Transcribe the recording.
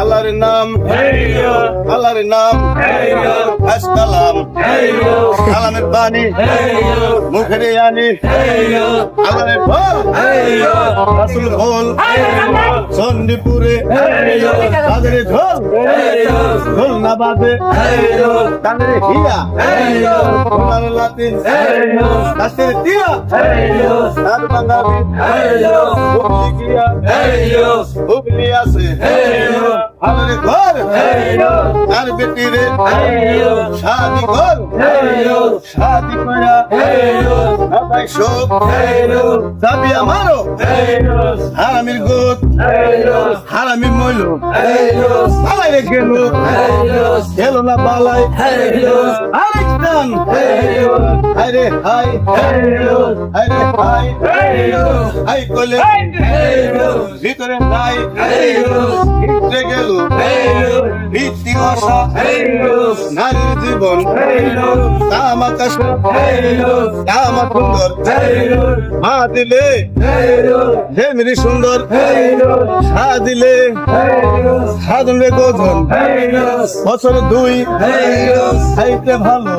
আল্লাহর নাম আল্লাহর নাম আসসালাম সালামের বাণী মুখের আনি আল্লাহর বল রাসুল বল চন্ডিপুরে তাদের ঢোল ঢোল না বাজে তাদের হিয়া তোমার লাতিন কাছের তিয়া আর বাঙালি হুবলি গিয়া হুবলি আছে আমার ঘর। আর বেটি রে শাদি ঘর শাদি করা সবাই শোক যাবি আমারও হারামির গোত হারামি মইল পালাই রে গেল গেল না পালাই আরেক টান আরে হাই আরে হাই হাই কলে ভিতরে নাই ভিতরে গেল ভিত্তি আশা নারীর জীবন দাম আকাশ দাম সুন্দর মা দিলে হেমরি সুন্দর সা দিলে সাধন রে গোধন বছর দুই খাইতে ভালো।